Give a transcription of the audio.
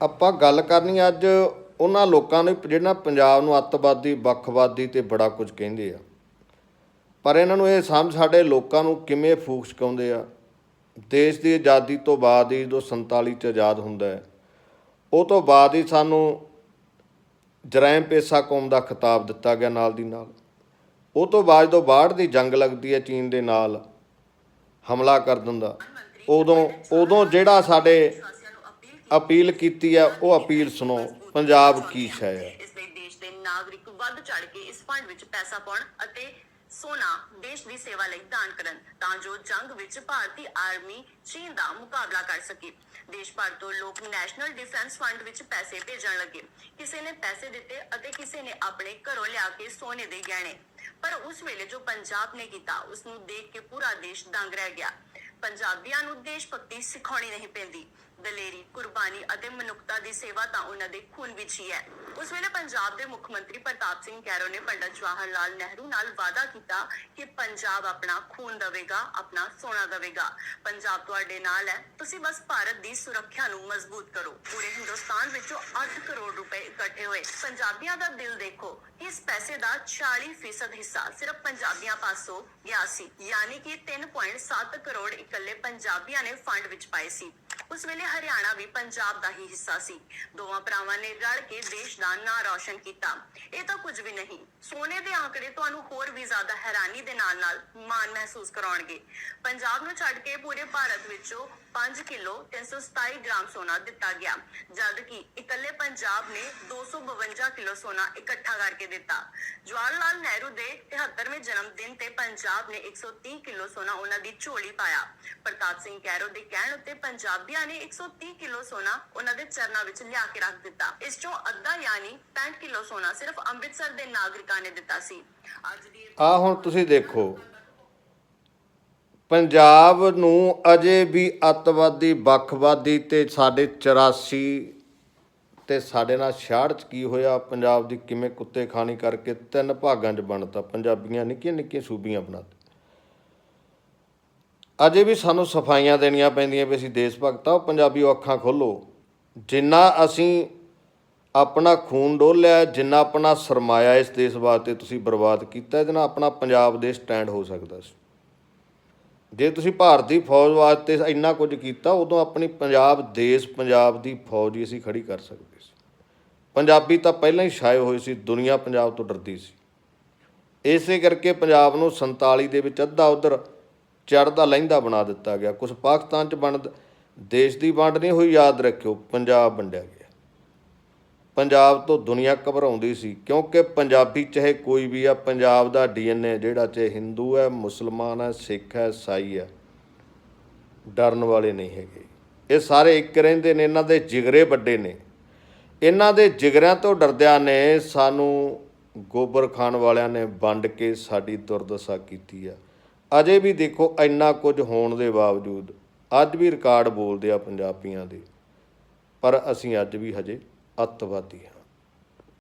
ਆਪਾਂ ਗੱਲ ਕਰਨੀ ਅੱਜ ਉਹਨਾਂ ਲੋਕਾਂ ਨੂੰ ਜਿਹੜਾ ਪੰਜਾਬ ਨੂੰ ਅੱਤਵਾਦੀ, ਵੱਖਵਾਦੀ ਤੇ ਬੜਾ ਕੁਝ ਕਹਿੰਦੇ ਆ। ਪਰ ਇਹਨਾਂ ਨੂੰ ਇਹ ਸਮਝ ਸਾਡੇ ਲੋਕਾਂ ਨੂੰ ਕਿਵੇਂ ਫੂਕ ਛਕਾਉਂਦੇ ਆ। ਦੇਸ਼ ਦੀ ਆਜ਼ਾਦੀ ਤੋਂ ਬਾਅਦ ਹੀ ਜਦੋਂ 47 ਚ ਆਜ਼ਾਦ ਹੁੰਦਾ ਹੈ, ਉਹ ਤੋਂ ਬਾਅਦ ਹੀ ਸਾਨੂੰ ਜਰਾਇਮ ਪੇਸ਼ਾ ਕੌਮ ਦਾ ਖਿਤਾਬ ਦਿੱਤਾ ਗਿਆ ਨਾਲ ਦੀ ਨਾਲ। ਉਹ ਤੋਂ ਬਾਅਦ ਜਦੋਂ ਬਾੜ ਦੀ ਜੰਗ ਲੱਗਦੀ ਹੈ ਚੀਨ ਦੇ ਨਾਲ ਹਮਲਾ ਕਰ ਦਿੰਦਾ, ਉਦੋਂ ਉਦੋਂ ਜਿਹੜਾ ਸਾਡੇ ਅਪੀਲ ਕੀਤੀ ਹੈ ਉਹ ਅਪੀਲ ਸੁਣੋ, ਪੰਜਾਬ ਕੀ ਹੈ ਇਸ ਲਈ ਦੇਸ਼ ਦੇ ਨਾਗਰਿਕ ਵੱਧ ਚੜ ਕੇ ਇਸ ਫੰਡ ਵਿੱਚ ਪੈਸਾ ਪਾਉਣ ਅਤੇ ਸੋਨਾ ਦੇਸ਼ ਦੀ ਸੇਵਾ ਲਈ ਦਾਨ ਕਰਨ, ਤਾਂ ਜੋ ਜੰਗ ਵਿੱਚ ਭਾਰਤੀ ਆਰਮੀ ਚੀਨ ਦਾ ਮੁਕਾਬਲਾ ਕਰ ਸਕੇ। ਦੇਸ਼ ਭਰ ਤੋਂ ਲੋਕ ਨੈਸ਼ਨਲ ਡਿਫੈਂਸ ਫੰਡ ਵਿੱਚ ਪੈਸੇ ਭੇਜਣ ਲੱਗੇ। ਕਿਸੇ ਨੇ ਪੈਸੇ ਦਿੱਤੇ ਅਤੇ ਕਿਸੇ ਨੇ ਆਪਣੇ ਘਰੋਂ ਲਿਆ ਕੇ ਸੋਨੇ ਦੇ ਗਹਿਣੇ। ਪਰ ਉਸ ਵੇਲੇ ਜੋ ਪੰਜਾਬ ਨੇ ਕੀਤਾ ਉਸ ਨੂੰ ਦੇਖ ਕੇ ਪੂਰਾ ਦੇਸ਼ ਦੰਗ ਰਹਿ ਗਿਆ। ਪੰਜਾਬੀਆਂ ਨੂੰ ਦੇਸ਼ ਭਗਤੀ ਸਿਖਾਉਣੀ ਨਹੀਂ ਪੈਂਦੀ। ਦਲੇਰੀ, ਕੁਰਬਾਨੀ ਅਤੇ ਮਨੁੱਖਤਾ ਦੀ ਸੇਵਾ ਤਾਂ ਉਹਨਾਂ ਦੇ ਖੂਨ ਵਿੱਚ ਹੀ ਹੈ। ਉਸ ਵੇਲੇ ਪੰਜਾਬ ਦੇ ਮੁੱਖ ਮੰਤਰੀ ਪ੍ਰਤਾਪ ਸਿੰਘ ਕੈਰੋ ਨੇ ਪੰਡਤ ਜਵਾਹਰ ਲਾਲ ਨਹਿਰੂ ਨਾਲ ਵਾਅਦਾ ਕੀਤਾ ਕਿ ਪੰਜਾਬ ਆਪਣਾ ਖੂਨ ਦੇਵੇਗਾ, ਆਪਣਾ ਸੋਨਾ ਦੇਵੇਗਾ। ਪੰਜਾਬ ਤੁਹਾਡੇ ਨਾਲ ਹੈ, ਤੁਸੀਂ ਬਸ ਭਾਰਤ ਦੀ ਸੁਰੱਖਿਆ ਨੂੰ ਮਜ਼ਬੂਤ ਕਰੋ। ਪੂਰੇ ਹਿੰਦੁਸਤਾਨ ਵਿੱਚੋਂ 8 ਕਰੋੜ ਰੁਪਏ ਇਕੱਠੇ ਹੋਏ। ਪੰਜਾਬੀਆਂ ਦਾ ਦਿਲ ਦੇਖੋ, ਇਸ ਪੈਸੇ ਦਾ 40% ਹਿੱਸਾ ਸਿਰਫ ਪੰਜਾਬੀਆਂ ਪਾਸੋਂ ਗਿਆ ਸੀ। ਯਾਨੀ ਕਿ 3.7 ਕਰੋੜ ਇਕੱਲੇ ਪੰਜਾਬੀਆਂ ਨੇ ਫੰਡ ਵਿੱਚ ਪਾਏ ਸੀ। ਉਸ ਵੇਲੇ ਹਰਿਆਣਾ ਵੀ ਪੰਜਾਬ ਦਾ ਹੀ ਹਿੱਸਾ ਸੀ। ਦੋਵਾਂ ਭਰਾਵਾਂ ਨੇ ਰਲ ਕੇ ਦੇਸ਼ ਦਾ ਨਾਂ ਰੌਸ਼ਨ ਕੀਤਾ। ਇਹ ਤਾਂ ਕੁਝ ਵੀ ਨਹੀਂ। ਸੋਨੇ ਦੇ ਆંકੜੇ ਤੁਹਾਨੂੰ ਹੋਰ ਵੀ ਜ਼ਿਆਦਾ ਹੈਰਾਨੀ ਦੇ ਨਾਲ ਨਾਲ ਮਾਣ ਮਹਿਸੂਸ ਕਰਾਉਣਗੇ। ਪੰਜਾਬ ਨੂੰ ਛੱਡ ਕੇ ਪੂਰੇ ਭਾਰਤ ਵਿੱਚੋਂ 5 ਕਿਲੋ 327 ਗ੍ਰਾਮ ਸੋਨਾ ਦਿੱਤਾ ਗਿਆ। ਜਦ ਕਿ ਇਕੱਲੇ ਪੰਜਾਬ ਨੇ 252 ਕਿਲੋ ਸੋਨਾ ਇਕੱਠਾ ਕਰਕੇ ਦਿੱਤਾ। ਜਵਾਹਰ ਲਾਲ ਨਹਿਰੂ ਦੇ 73ਵੇਂ ਜਨਮ ਦਿਨ ਤੇ ਪੰਜਾਬ ਨੇ 130 ਕਿਲੋ ਸੋਨਾ ਉਹਨਾਂ ਦੀ ਝੋਲੀ ਪਾਇਆ। ਪ੍ਰਤਾਪ ਸਿੰਘ ਕੈਰੋ ਦੇ ਕਹਿਣ ਉੱਤੇ ਪੰਜਾਬੀ ਪੰਜਾਬੀਆਂ ਨੇ 130 ਕਿਲੋ ਸੋਨਾ ਉਹਨਾਂ ਦੇ ਚਰਨਾਂ ਵਿੱਚ ਲਿਆ ਕੇ ਰੱਖ ਦਿੱਤਾ। ਇਸ ਚੋਂ ਅੱਧਾ ਯਾਨੀ 65 ਕਿਲੋ ਸੋਨਾ ਸਿਰਫ ਅੰਮ੍ਰਿਤਸਰ ਦੇ ਨਾਗਰਿਕਾਂ ਨੇ ਦਿੱਤਾ ਸੀ। ਅੱਜ ਦੀ ਆ ਹੁਣ ਤੁਸੀਂ ਦੇਖੋ। ਪੰਜਾਬ ਨੂੰ ਅਜੇ ਵੀ ਅਤਵਾਦੀ, ਵੱਖਵਾਦੀ ਤੇ ਸਾਡੇ 84 ਤੇ ਸਾਡੇ ਨਾਲ 66 ਚ ਕੀ ਹੋਇਆ? ਪੰਜਾਬ ਦੀ ਕਿਵੇਂ ਕੁੱਤੇ ਖਾਣੀ ਕਰਕੇ ਤਿੰਨ ਭਾਗਾਂ 'ਚ ਬਣਤਾ। ਪੰਜਾਬੀਆਂ ਨਿੱਕੀਆਂ ਨਿੱਕੀਆਂ ਸੂਬੀਆਂ ਬਣਾਤੇ ਅਜੇ ਵੀ ਸਾਨੂੰ ਸਫਾਈਆਂ ਦੇਣੀਆਂ ਪੈਂਦੀਆਂ ਵੀ ਅਸੀਂ ਦੇਸ਼ ਭਗਤ ਆ ਉਹ ਪੰਜਾਬੀਓ ਅੱਖਾਂ ਖੋਲੋ। ਜਿੰਨਾ ਅਸੀਂ ਆਪਣਾ ਖੂਨ ਡੋਲਿਆ ਜਿੰਨਾ ਆਪਣਾ ਸਰਮਾਇਆ ਇਸ ਦੇਸ਼ ਵਾਸਤੇ ਤੁਸੀਂ ਬਰਬਾਦ ਕੀਤਾ, ਇਹਦੇ ਨਾਲ ਆਪਣਾ ਪੰਜਾਬ ਦੇ ਸਟੈਂਡ ਹੋ ਸਕਦਾ ਸੀ। ਜੇ ਤੁਸੀਂ ਭਾਰਤੀ ਫੌਜ ਵਾਸਤੇ ਇੰਨਾ ਕੁਝ ਕੀਤਾ, ਉਦੋਂ ਆਪਣੀ ਪੰਜਾਬ, ਦੇਸ਼ ਪੰਜਾਬ ਦੀ ਫੌਜ ਹੀ ਅਸੀਂ ਖੜੀ ਕਰ ਸਕਦੇ ਸੀ। ਪੰਜਾਬੀ ਤਾਂ ਪਹਿਲਾਂ ਹੀ ਛਾਏ ਹੋਏ ਸੀ, ਦੁਨੀਆ ਪੰਜਾਬ ਤੋਂ ਡਰਦੀ ਸੀ। ਇਸੇ ਕਰਕੇ ਪੰਜਾਬ ਨੂੰ 47 ਦੇ ਵਿੱਚ ਅੱਧਾ ਉਧਰ ਚੜਦਾ ਲਹਿੰਦਾ ਬਣਾ ਦਿੱਤਾ ਗਿਆ। ਕੁਝ ਪਾਕਿਸਤਾਨ ਚ ਵੰਡ, ਦੇਸ਼ ਦੀ ਵੰਡ ਨਹੀਂ ਹੋਈ, ਯਾਦ ਰੱਖਿਓ, ਪੰਜਾਬ ਵੰਡਿਆ ਗਿਆ। ਪੰਜਾਬ ਤੋਂ ਦੁਨੀਆ ਘਬਰਾਉਂਦੀ ਸੀ, ਕਿਉਂਕਿ ਪੰਜਾਬੀ ਚਾਹੇ ਕੋਈ ਵੀ ਆ, ਪੰਜਾਬ ਦਾ ਡੀਐਨਏ ਜਿਹੜਾ ਚਾਹੇ ਹਿੰਦੂ ਹੈ, ਮੁਸਲਮਾਨ ਹੈ, ਸਿੱਖ ਹੈ, ਈਸਾਈ ਹੈ, ਡਰਨ ਵਾਲੇ ਨਹੀਂ ਹੈਗੇ। ਇਹ ਸਾਰੇ ਇੱਕ ਰਹਿੰਦੇ ਨੇ, ਇਹਨਾਂ ਦੇ ਜਿਗਰੇ ਵੱਡੇ ਨੇ। ਇਹਨਾਂ ਦੇ ਜਿਗਰਿਆਂ ਤੋਂ ਡਰਦਿਆਂ ਨੇ ਸਾਨੂੰ ਗੋਬਰ ਖਾਨ ਵਾਲਿਆਂ ਨੇ ਵੰਡ ਕੇ ਸਾਡੀ ਦੁਰਦਸ਼ਾ ਕੀਤੀ ਆ। ਅਜੇ ਵੀ ਦੇਖੋ ਇੰਨਾ ਕੁਝ ਹੋਣ ਦੇ ਬਾਵਜੂਦ ਅੱਜ ਵੀ ਰਿਕਾਰਡ ਬੋਲਦੇ ਆ ਪੰਜਾਬੀਆਂ ਦੇ, ਪਰ ਅਸੀਂ ਅੱਜ ਵੀ ਹਜੇ ਅੱਤਵਾਦੀ ਹਾਂ।